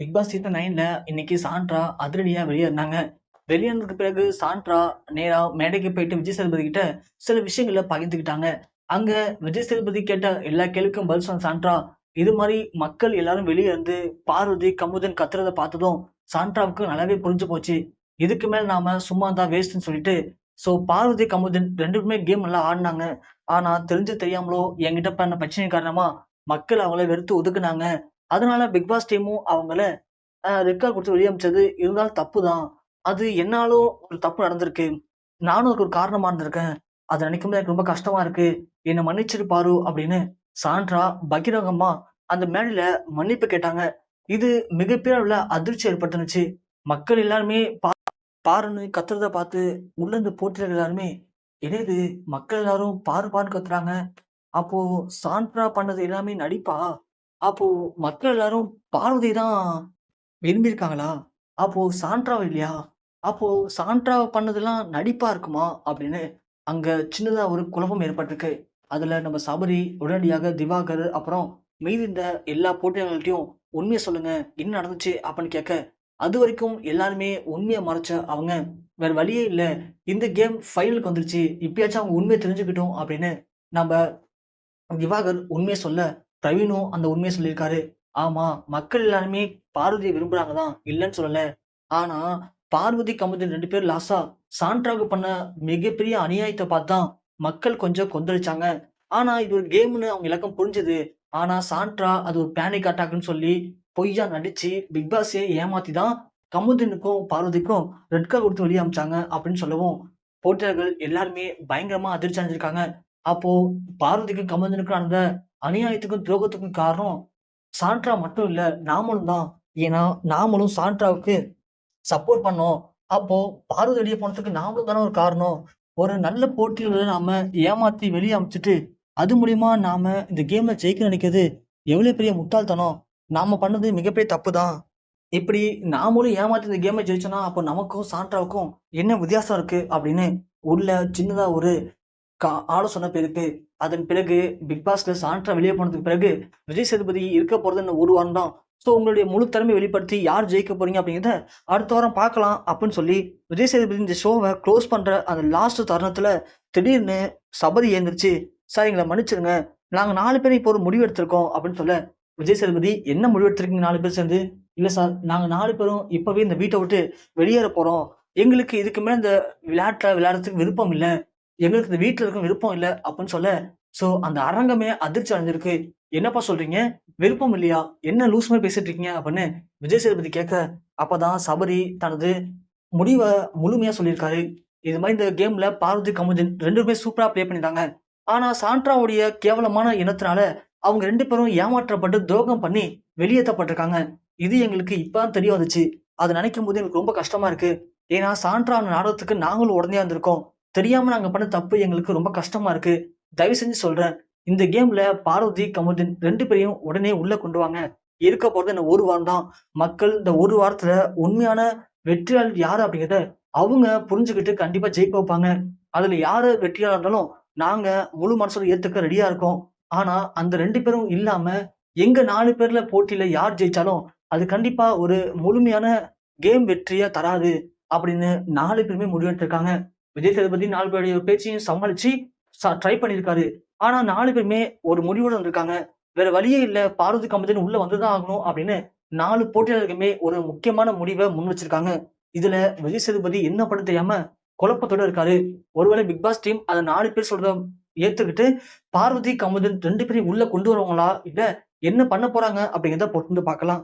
Big Boss season நைனில் இன்னைக்கு Sandra அதிரடியாக வெளியேறினாங்க. வெளியேறதுக்கு பிறகு சாண்ட்ரா நேரா மேடைக்கு போயிட்டு விஜய் சேதுபதி கிட்ட சில விஷயங்களை பகிர்ந்துக்கிட்டாங்க அங்கே விஜய் சேதுபதி கேட்ட எல்லா கேள்விக்கும் பதில் சொன்ன சாண்ட்ரா இது மாதிரி மக்கள் எல்லாரும் வெளியே இருந்து பார்வதி கமுதன் கத்துறத பார்த்ததும் சாண்ட்ராவுக்கு நல்லாவே புரிஞ்சு போச்சு. இதுக்கு மேலே நாம சும்மா தான் வேஸ்ட்னு சொல்லிட்டு ஸோ பார்வதி கமுதன் ரெண்டு பேருமே கேம் நல்லா ஆடினாங்க. ஆனால் தெரிஞ்சு தெரியாமலோ என்கிட்ட பண்ண பிரச்சனை காரணமா மக்கள் அவங்கள வெறுத்து ஒதுக்குனாங்க. அதனால பிக் பாஸ் டீமும் அவங்கள ரெக்கார்ட் கொடுத்து வெளியே அமைச்சது இருந்தாலும் தப்பு தான் அது என்னாலும் ஒரு தப்பு நடந்திருக்கு. நானும் அதுக்கு ஒரு காரணமா இருந்திருக்கேன். அதை நினைக்கும் போது எனக்கு ரொம்ப கஷ்டமா இருக்கு. என்னை மன்னிச்சிருப்பாரு அப்படின்னு சான்றா பகிரங்கம்மா அந்த மேடையில மன்னிப்பு கேட்டாங்க. இது மிகப்பெரிய அளவுல அதிர்ச்சி ஏற்பட்டுனுச்சு மக்கள் எல்லாருமே பா பாருன்னு கத்துறத பார்த்து உள்ள இருந்து போட்டியில் எல்லாருமே என்னது மக்கள் எல்லாரும் பாரு பாருன்னு கத்துறாங்க? அப்போ சாண்ட்ரா பண்ணது எல்லாமே நடிப்பா? அப்போ மக்கள் எல்லாரும் பார்வதி தான் விரும்பியிருக்காங்களா? அப்போ சாண்ட்ராவை இல்லையா? அப்போ சாண்ட்ராவை பண்ணதெல்லாம் நடிப்பா இருக்குமா? அப்படின்னு அங்க சின்னதா ஒரு குழப்பம் ஏற்பட்டிருக்கு. அதுல நம்ம சபரி உடனடியாக திவாகர் அப்புறம் மீதி இந்த எல்லா போட்டியாளர்கள்ட்டையும் உண்மையை சொல்லுங்க என்ன நடந்துச்சு? அப்படின்னு கேட்க அது வரைக்கும் எல்லாருமே உண்மையை மறைச்ச அவங்க வேற வழியே இல்லை. இந்த கேம் ஃபைனலுக்கு வந்துருச்சு. இப்பயாச்சும் அவங்க உண்மையை தெரிஞ்சுக்கிட்டோம் அப்படின்னு நம்ம திவாகர் உண்மையை சொல்ல பிரவீனும் அந்த உண்மையை சொல்லியிருக்காரு. ஆமா மக்கள் எல்லாருமே பார்வதியை விரும்புறாங்க தான் இல்லைன்னு சொல்லல. ஆனா பார்வதி கமுதன் ரெண்டு பேரும் லாஸா சாண்ட்ராவுக்கு பண்ண மிகப்பெரிய அநியாயத்தை பார்த்தா மக்கள் கொஞ்சம் கொந்தளிச்சாங்க. ஆனா இது ஒரு கேம்னு அவங்க இலக்கம் புரிஞ்சது. ஆனா சாண்ட்ரா அது ஒரு பேனிக் அட்டாக்னு சொல்லி பொய்யா நடிச்சு பிக் பாஸே ஏமாத்தி தான் கமுதனுக்கும் பார்வதிக்கும் ரெட் கார்டு கொடுத்து வெளியே அமிச்சாங்க அப்படின்னு சொல்லவும் போட்டியாளர்கள் எல்லாருமே பயங்கரமா அதிர்ச்சி அடைஞ்சிருக்காங்க. அப்போ பார்வதிக்கும் கமுதினுக்கும் நடந்த அநியாயத்துக்கும் துரோகத்துக்கும் காரணம் சாண்ட்ரா மட்டும் இல்லை நாமளும் தான். ஏன்னா நாமளும் சாண்ட்ராவுக்கு சப்போர்ட் பண்ணோம். அப்போ பார்வதி வெளியே போனதுக்கு நாமளும் தானே ஒரு காரணம். ஒரு நல்ல போட்டியில் நாம ஏமாத்தி வெளியே அமைச்சிட்டு அது மூலியமா நாம இந்த கேம்ல ஜெயிக்க நினைக்கிறது எவ்வளவு பெரிய முட்டாள்தனம். நாம பண்ணது மிகப்பெரிய தப்பு தான். இப்படி நாமளும் ஏமாத்தி இந்த கேமை ஜெயிச்சோம்னா அப்போ நமக்கும் சாண்ட்ராவுக்கும் என்ன வித்தியாசம் இருக்கு அப்படின்னு உள்ள சின்னதா ஒரு கா ஆலோசனை பிறகு அதன் பிறகு பிக் பாஸ்ல சாண்ட்ரா வெளியே போனதுக்கு பிறகு விஜய் சேதுபதி இருக்க போறது இன்னும் ஒரு வாரம் தான். ஸோ உங்களுடைய முழு திறமை வெளிப்படுத்தி யார் ஜெயிக்க போறீங்க அப்படிங்கிறத அடுத்த வாரம் பார்க்கலாம் அப்படின்னு சொல்லி விஜய் சேதுபதி இந்த ஷோவை க்ளோஸ் பண்ற அந்த லாஸ்ட் தருணத்துல திடீர்னு சபரி ஏந்திரிச்சு சார் எங்களை மன்னிச்சிருங்க நாங்கள் நாலு பேரும் இப்போ ஒரு முடிவு எடுத்திருக்கோம் அப்படின்னு சொல்ல விஜய் சேதுபதி என்ன முடிவு எடுத்திருக்கீங்க நாலு பேர் சேர்ந்து? இல்லை சார் நாங்கள் நாலு பேரும் இப்போவே இந்த வீட்டை விட்டு வெளியேற போகிறோம் எங்களுக்கு இதுக்கு மேலே இந்த விளையாட்டில் விளையாடுறதுக்கு விருப்பம் இல்லை. எங்களுக்கு இந்த வீட்டில் இருக்க விருப்பம் இல்லை அப்படின்னு சொல்ல ஸோ அந்த அரங்கமே அதிர்ச்சி அடைஞ்சிருக்கு. என்னப்பா சொல்றீங்க? விருப்பம் இல்லையா? என்ன லூஸ் மாதிரி பேசிட்டு இருக்கீங்க? அப்படின்னு விஜய் சேதுபதி கேட்க அப்பதான் சபரி தனது முடிவை முழுமையா சொல்லியிருக்காரு. இது மாதிரி இந்த கேம்ல பார்வதி கமுதின் ரெண்டு பேரும் சூப்பரா ப்ளே பண்ணியிருந்தாங்க. ஆனா சாண்ட்ராவுடைய கேவலமான இனத்தினால அவங்க ரெண்டு பேரும் ஏமாற்றப்பட்டு துரோகம் பண்ணி வெளியேற்றப்பட்டிருக்காங்க. இது எங்களுக்கு இப்பதான் தெரிய வந்துச்சு. அதை நினைக்கும் போது எங்களுக்கு ரொம்ப கஷ்டமா இருக்கு. ஏன்னா சாண்ட்ரா நாடகத்துக்கு நாங்களும் உடனே வந்திருக்கோம். தெரியாமல் நாங்கள் பண்ண தப்பு எங்களுக்கு ரொம்ப கஷ்டமாக இருக்குது தயவு செஞ்சு சொல்கிறேன் இந்த கேமில் பார்வதி கமுதன் ரெண்டு பேரையும் உடனே உள்ளே கொண்டு வாங்க. இருக்க போகிறது இந்த ஒரு வாரம் தான். மக்கள் இந்த ஒரு வாரத்தில் உண்மையான வெற்றியாளர் யார் அப்படிங்கிறத அவங்க புரிஞ்சுக்கிட்டு கண்டிப்பாக ஜெயிக்க வைப்பாங்க. அதில் யார் வெற்றியாளர் இருந்தாலும் நாங்கள் முழு மனசோட ஏற்றுக்க ரெடியாக இருக்கோம். ஆனால் அந்த ரெண்டு பேரும் இல்லாமல் எங்கள் நாலு பேரில் போட்டியில் யார் ஜெயித்தாலும் அது கண்டிப்பாக ஒரு முழுமையான கேம் வெற்றியாக தராது அப்படின்னு நாலு பேருமே முடிவெடுத்திருக்காங்க. விஜய் சேதுபதி நாலு பேருடைய பேச்சையும் சமாளிச்சு ட்ரை பண்ணியிருக்காரு. ஆனா நாலு பேருமே ஒரு முடிவோட இருக்காங்க வேற வழியே இல்ல. பார்வதி கம்பத்தின் உள்ள வந்துதான் ஆகணும் அப்படின்னு நாலு போட்டியாளர்களுமே ஒரு முக்கியமான முடிவை முன் வச்சிருக்காங்க. இதுல விஜய் சேதுபதி என்ன பண்ண தெரியாம குழப்பத்தோட இருக்காரு. ஒருவேளை பிக் பாஸ் டீம் அதை நாலு பேர் சொல்றத ஏத்துக்கிட்டு பார்வதி கமுதன் ரெண்டு பேரையும் உள்ள கொண்டு வருவாங்களா? இல்ல என்ன பண்ண போறாங்க அப்படிங்கிறத பொறுத்து பார்க்கலாம்.